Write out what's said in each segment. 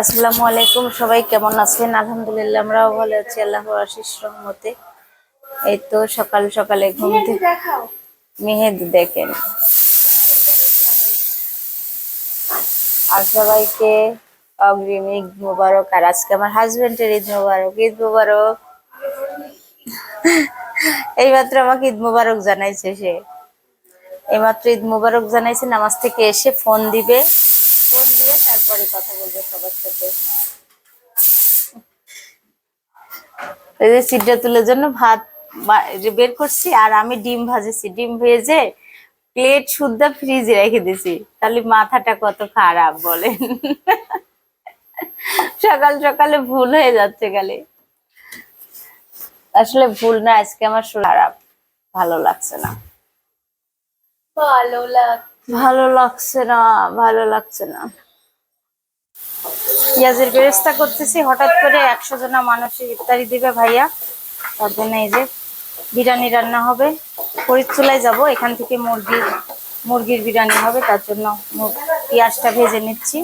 আসসালামু আলাইকুম সবাই কেমন আছেন? আলহামদুলিল্লাহ আমরাও ভালো আছি আল্লাহর আশিস রহমতে। এই তো সকাল সকালে ঘুম থেকে মেহেদি দেখেন। আর সবাইকে অগ্রিম ঈদ মুবারক আর আজকে আমার হাজবেন্ডের ঈদ মুবারক। ঈদ মুবারক। এইমাত্র আমাকে ঈদ মুবারক জানাইছে সে। এইমাত্র ঈদ মুবারক জানাইছে নামাজ থেকে এসে ফোন দিবে। ফোন তারপরে কথা বলবে সবার সাথে। এই যে জন্য ভাত বের করছি আর আমি ডিম ভাজেছি। ডিম ভেজে প্লেট শুদ্ধ ফ্রিজে রেখে দিছি তাহলে মাথাটা কত খারাপ বলেন। সকাল সকালে ভুল হয়ে যাচ্ছে খালি আসলে ভুল না আজকে আমার খারাপ। ভালো লাগছে না। ভালো লাগ ভালো লাগছে না ভালো লাগছে না। পেঁয়াজের বেরেস্তা করতেছি। হঠাৎ করে একশো জনা মানুষের ইফতারি দিবে ভাইয়া। তার জন্য এই যে বিরিয়ানি রান্না হবে। ফরিদ চুলায় যাব, এখান থেকে মুরগির মুরগির বিরিয়ানি হবে। তার জন্য পেঁয়াজটা ভেজে নিচ্ছি।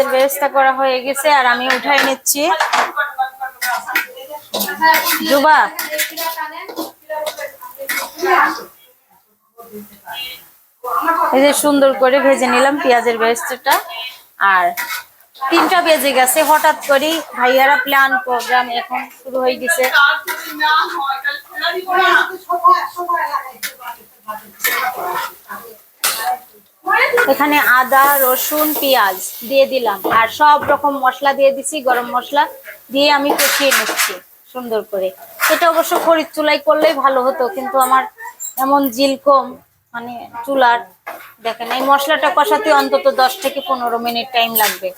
পেঁয়াজের বেরেস্তা করা হয়ে গেছে আর আমি উঠাই নিচ্ছি। জুবা এই যে সুন্দর করে ভেজে নিলাম পেঁয়াজের বেরেস্তাটা আর তিনটা বেজে গেছে, হঠাৎ করে ভাইয়ারা প্ল্যান প্রোগ্রাম এখন শুরু হয়ে গেছে। এখানে আদা, রসুন, পেঁয়াজ দিয়ে দিলাম। আর সব রকম মশলা দিয়ে দিছি, গরম মশলা দিয়ে আমি কষিয়ে নিচ্ছি সুন্দর করে। এটা অবশ্য খরিদ চুলাই করলেই ভালো হতো, কিন্তু আমার এমন জিল কম মানে চুলার, দেখেন, এই মশলাটা কষাতে অন্তত দশ থেকে পনেরো মিনিট টাইম লাগবে।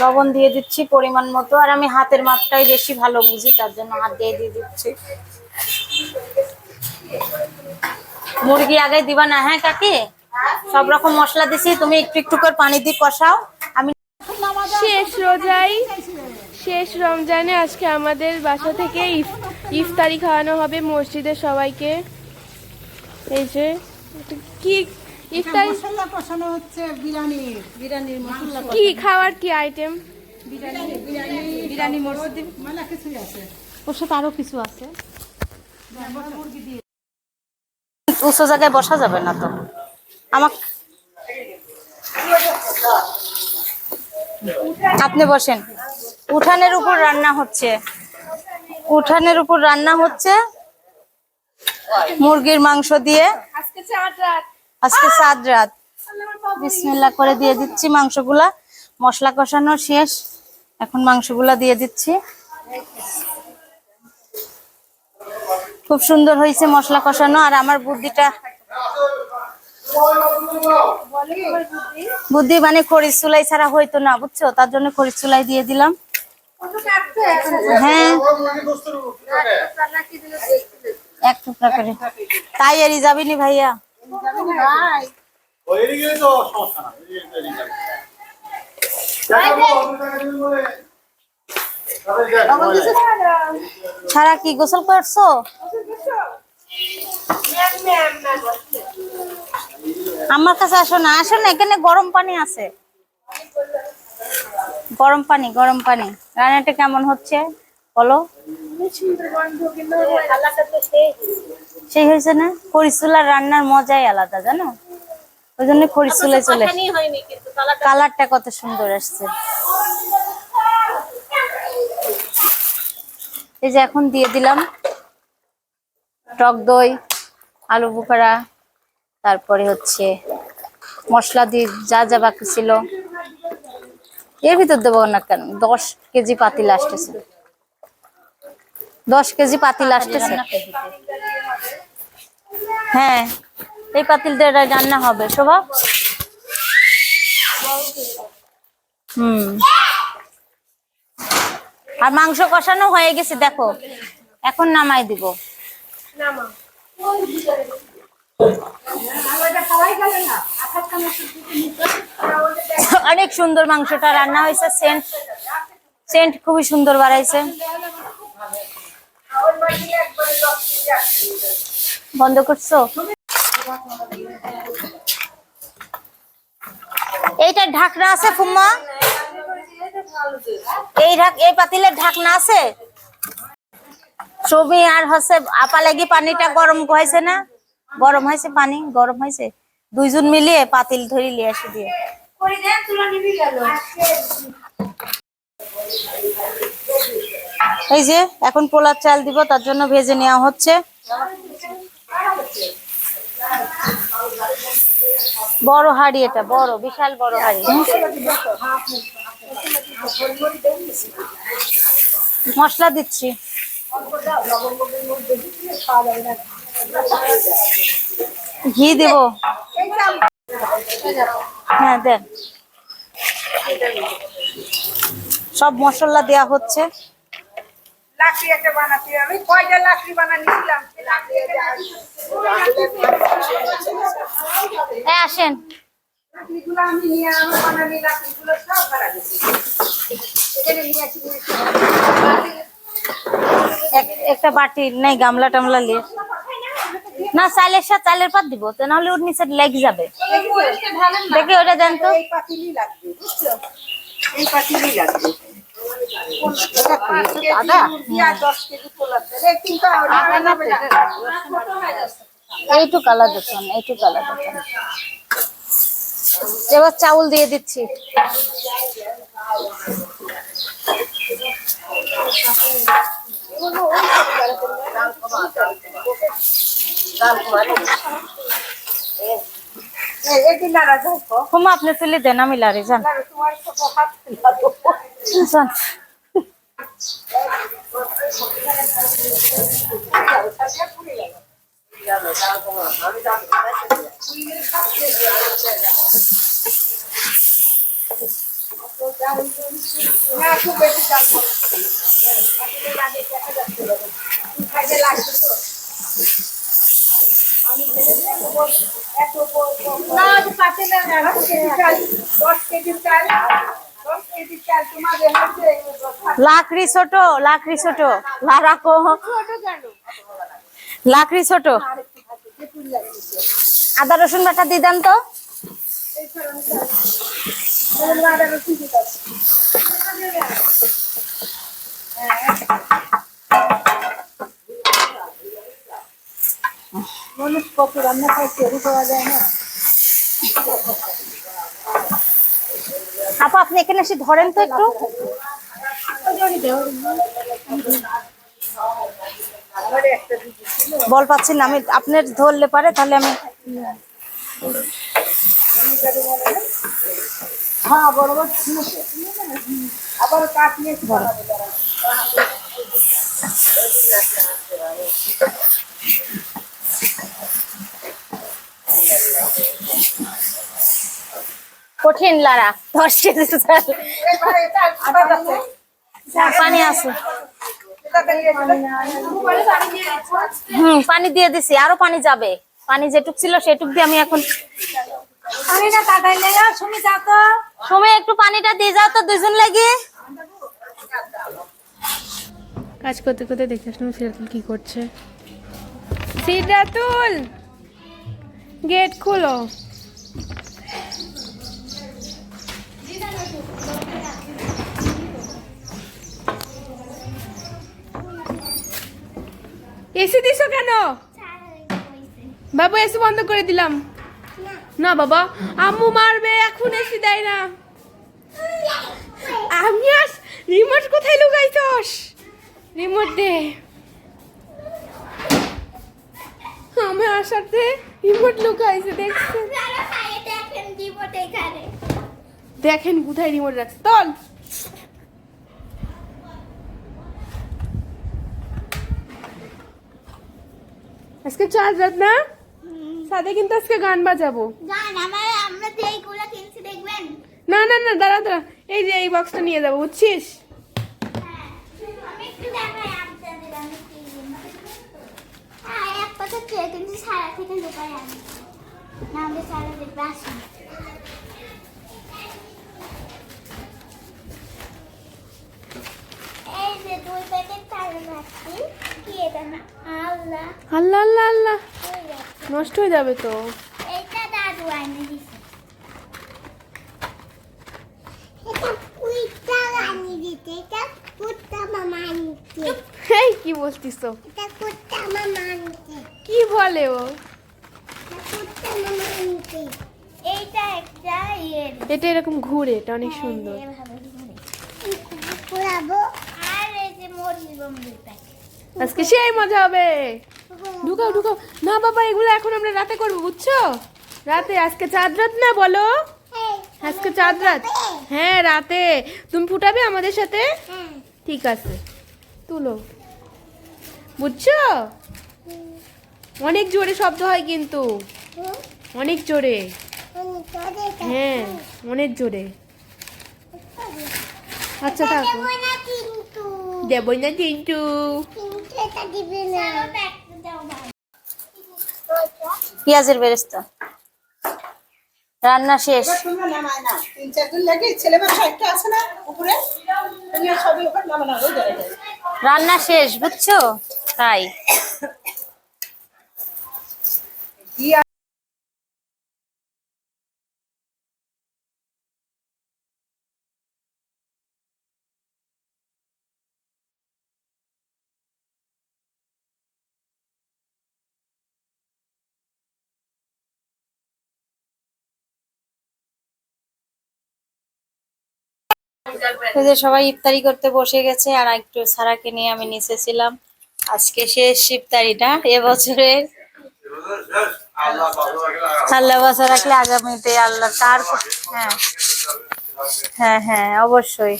লবণ দিয়ে দিচ্ছি পরিমাণ মতো, আর আমি হাতের মাপটাই বেশি ভালো বুঝি, তার জন্য হাত দিয়ে দিয়ে দিচ্ছি। মুরগি আগে দিবা না হ্যাঁ কাকি? সব রকম মশলা দিছি তুমি একটু একটু করে পানি দিয়ে কষাও। আমি শেষ রোজাই শেষ রমজানে আজকে আমাদের বাসা থেকে ইফ- ইফতারি খাওয়ানো হবে মসজিদের সবাইকে। এই যে কি ইফতারি? মশলা কষানো হচ্ছে বিরিয়ানি বিরিয়ানির মশলা কি খাওয়ার কি আইটেম বিরিয়ানি মসজিদে। মেলা কিছুই আছে ওর সাথে আরও কিছু আছে। উঁচু জায়গায় বসা যাবে না তো। আমাক আপনি বসেন। উঠানের উপর রান্না হচ্ছে। উঠানের উপর রান্না হচ্ছে মুরগির মাংস দিয়ে। আজকে সাত রাত। বিসমিল্লা করে দিয়ে দিচ্ছি মাংসগুলা। মশলা কষানো শেষ। এখন মাংসগুলা দিয়ে দিচ্ছি। খুব সুন্দর হয়েছে মশলা কষানো, আর আমার বুদ্ধিটা বুদ্ধি মানে খরিচ চুলাই ছাড়া হইতো না, বুঝছ? তার জন্য খরিচ চুলাই দিয়ে দিলাম। হ্যাঁ। এক টুকরা করে। তাই এরি ভাইয়া? ছাড়া। কি গোসল করছ? আমার কাছে আসো না আসো না এখানে গরম পানি আছে। গরম পানি গরম পানি। রান্নাটা কেমন হচ্ছে? বলো। সেই হয়েছে না? খরিচুলার রান্নার মজাই আলাদা জানো? ওই জন্য খরিচুলে চলে কালারটা কত সুন্দর আসছে। এই যে এখন দিয়ে দিলাম টক দই, আলু বুখারা, তারপরে হচ্ছে মশলা দিয়ে যা যা বাকি ছিল। এর ভিতর দেবো না কেন? দশ কেজি পাতিল আসতেছে। দশ কেজি পাতিল আসতেছে। হ্যাঁ এই পাতিল দিয়ে রান্না হবে, শোভা। হুম। আর মাংস কষানো হয়ে গেছে, দেখো। এখন নামাই দিব। অনেক সুন্দর মাংসটা রান্না হয়েছে, সেন্ট। সেন্ট খুবই সুন্দর বাড়াইছে বন্ধ করছ? এইটা ঢাকনা আছে, ফুম্মা। এই ঢাক এই পাতিলের ঢাকনা আছে? ছবি আর হচ্ছে আপা লাগি পানিটা গরম হয়েছে না? গরম হয়েছে পানি, গরম হয়েছে। দুইজন মিলিয়ে পাতিল ধরি লিয়ে এসে দিয়ে। এই যে, এখন পোলার চাল দিব, তার জন্য ভেজে নেওয়া হচ্ছে। বড় হাড়ি এটা, বড়, বিশাল বড় হাড়ি। মশলা দিচ্ছি। ঘি দেব। হ্যাঁ দেন। সব মশলা দেয়া হচ্ছে। লাকড়ি একটা বানাতে আমি কয়টা লাকড়ি বানানিছিলাম সেই আসেন। লাকড়িগুলো আমি নিয়ে আমার বানানি লাকড়িগুলো সব দিচ্ছি এখানে নিয়ে আসি একটা বাটি নাই গামলা টামলা লিয়ে না চালের সাথে চালের পাত দিব তো নাহলে ওর নিচে লেগে যাবে। দেখি ওটা দেন তো। এই পাতিলই লাগবে বুঝছ? এই পাতিলই লাগবে। দাদা দশ কেজি পোলার চাল। এই কিন্তু আলাদা। এবার চাউল দিয়ে দিচ্ছি। হুমা আপনি তুলে দেন আমি লারে যান। নাড়া লাকড়ি ছোট লাকড়ি ছোট। লারাকো লাকড়ি ছোট। আদা রসুন বাটা দিয়ে দেন তো। মানুষ কত রান্না যায় না আপা, আপনি এখানে এসে ধরেন তো একটু। বল পাচ্ছি না, আমি আপনার ধরলে পারে, তাহলে আমি হ্যাঁ আবার। কঠিন লারা। দশ কেজি চাল আছে। পানি আছে। দিলে- হুম পানি দিয়ে দিছি আরও পানি যাবে। পানি যেটুক ছিল সেটুক দিয়ে আমি এখন পানিটা কাটাইলে শুনি যা তো। সময় একটু পানিটা দিয়ে যাও তো দুজন লাগে। কাজ করতে করতে দেখে আসলাম সিরাতুল কি করছে। সিরাতুল গেট খোলো। এসি দিছো কেন? বাবু এসি বন্ধ করে দিলাম। না, বাবা। আম্মু মারবে এখন এসি দেয় না। আমি আস রিমোট কোথায় লুকাইছস? রিমোট দে। আমি আসাতে রিমোট লুকাইছে, দেখছে। দেখেন কোথায় রিমোট রাখছে। তল। আজকে চার রাত না? সাথে কিন্তু আজকে গান বাজাবো। গান আমার আমরা যে এইগুলো কিনছি দেখবেন? না না না দাঁড়া দাঁড়া। এই যে এই বক্সটা নিয়ে যাব বুঝছিস? আমি আমি হ্যাঁ কিন্তু সারা থেকে লুকাই আনি না আমাদের সারা দেখবে আসুন এই যে দুই প্যাকেট তালে রাখছি কি এটা না আল্লাহ আল্লাহ আল্লাহ। হয়ে। নষ্ট হয়ে যাবে তো। কি বলতিস? কি বলে ও? ইয়ে। এটা এরকম ঘুরে এটা অনেক সুন্দর ঘুরাবো আর এই যে মরিচ বম্বির প্যাকেট আজকে সেই মজা হবে। ঢুকাও ঢুকাও। না বাবা, এগুলো এখন আমরা রাতে করব, বুঝছ? রাতে, আজকে চাঁদ রাত না বলো? আজকে চাঁদ রাত। হ্যাঁ রাতে। তুমি ফুটাবে আমাদের সাথে? ঠিক আছে। তুলো। বুঝছ? অনেক জোরে শব্দ হয় কিন্তু। অনেক জোরে। হ্যাঁ অনেক জোরে। আচ্ছা থাকো। দেবো না কিন্তু পেঁয়াজের বেরেস্তা। রান্না শেষ। রান্না শেষ বুঝছ? তিন চার দিন লাগে ছেলে বাচ্চা একটা আছে না উপরে তুমি সবই ওখানে নামানো ওই জায়গায় রান্না শেষ বুঝছ তাই এই যে সবাই ইফতারি করতে বসে গেছে আর একটু সারাকে নিয়ে আমি নিচে ছিলাম। আজকে শেষ ইফতারিটা এবছরের আল্লাহ বাসা রাখলে আগামীতে আল্লাহ তার হ্যাঁ। হ্যাঁ হ্যাঁ অবশ্যই।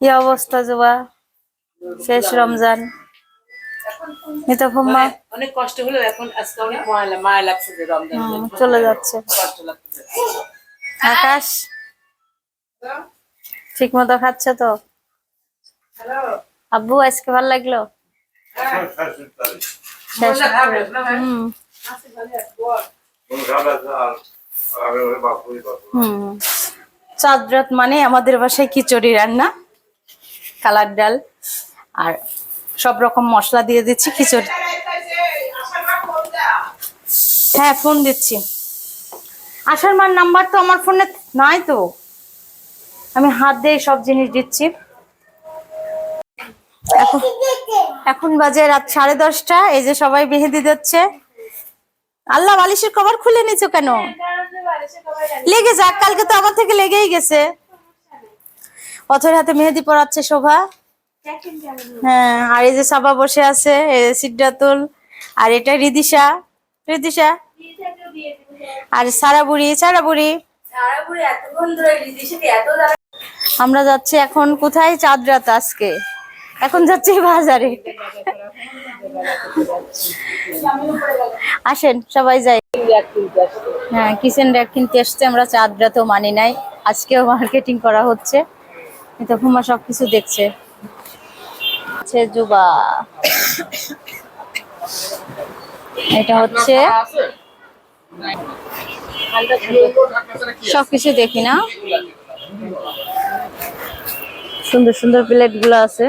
কি অবস্থা জুবা? শেষ রমজান। মিতা ফুম্মা অনেক কষ্ট হলো এখন আজকে অনেক মায়া মায়া লাগছে যে রমজান চলে যাচ্ছে। কষ্ট লাগছে। আকাশ ঠিক মতো খাচ্ছে তো? আব্বু আজকে ভালো লাগল? চাঁদ রাত মানে আমাদের বাসায় খিচুড়ি রান্না কালার ডাল আর সব রকম মশলা দিয়ে দিচ্ছি, খিচুড়ি। হ্যাঁ ফোন দিচ্ছি। আশার মার নাম্বার তো আমার ফোনে নাই তো। আমি হাত দিয়ে সব জিনিস দিচ্ছি। এখন এখন বাজে রাত সাড়ে দশটা, এই যে সবাই মেহেদি দিচ্ছে। আল্লাহ, বালিশের কভার খুলে নিছো কেন? লেগে যাক, কালকে তো আমার থেকে লেগেই গেছে। অথর হাতে মেহেদি পড়াচ্ছে শোভা। হ্যাঁ আর এই যে সাবা বসে আছে সিদ্ধাতুল আর এটা রিদিশা। রিদিশা? আর সারাবুড়ি সারাবুড়ি। আমরা যাচ্ছি এখন কোথায়? চাঁদ রাত আজকে। এখন যাচ্ছি বাজারে। আসেন সবাই যাই। হ্যাঁ কিচেন র্যাক কিনতে এসছে আমরা চাঁদ রাতেও মানি নাই। আজকেও মার্কেটিং করা হচ্ছে। এটা হুমা সবকিছু দেখছে। হচ্ছে জুবা। এটা হচ্ছে সবকিছু দেখি না। সুন্দর সুন্দর প্লেটগুলো আছে।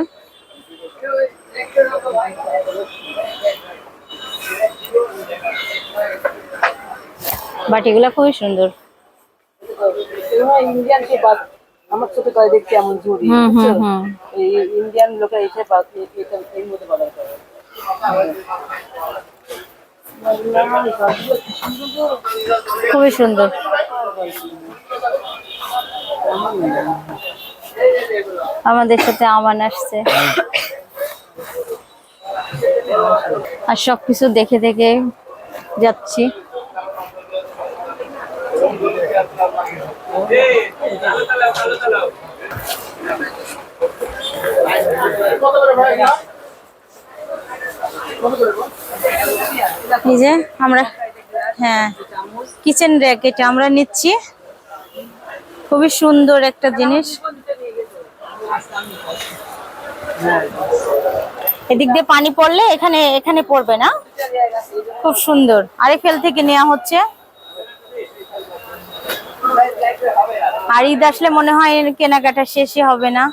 বাটিগুলো খুবই সুন্দর। ইন্ডিয়ান আমার ছোট করে দেখতে এমন ঝুড়ি এই ইন্ডিয়ান লোকেরা এসে এর মধ্যে বাজার করে। খুবই সুন্দর। আমাদের সাথে আমান আসছে। আর সবকিছু দেখে দেখে যাচ্ছি কত করে ভাই না কত করে গো? যে আমরা হ্যাঁ কিচেন র্যাক এটা আমরা নিচ্ছি। খুবই সুন্দর একটা জিনিস। এদিক দিয়ে পানি পড়লে এখানে এখানে পড়বে না। খুব সুন্দর। আরেফেল থেকে নেওয়া হচ্ছে। আর ঈদ আসলে মনে হয় কেনাকাটা শেষই হবে না।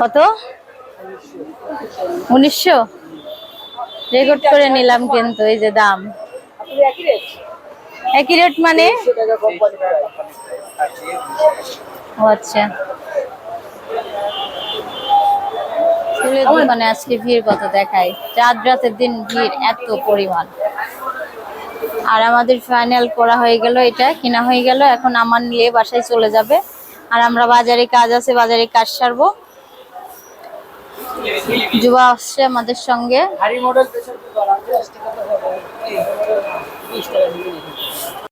কত? উনিশশো? রেকর্ড করে নিলাম কিন্তু, এই যে দাম। একই রেট মানে? আচ্ছা। আজকে ভিড় কত দেখায়? চাঁদ রাতের দিন ভিড় এত পরিমাণ। আর আমাদের ফাইনাল করা হয়ে গেল, এটা কিনা হয়ে গেল। এখন আমার নিয়ে বাসায় চলে যাবে। আর আমরা বাজারে কাজ আছে, বাজারে কাজ সারবো। যুবা আসছে আমাদের সঙ্গে।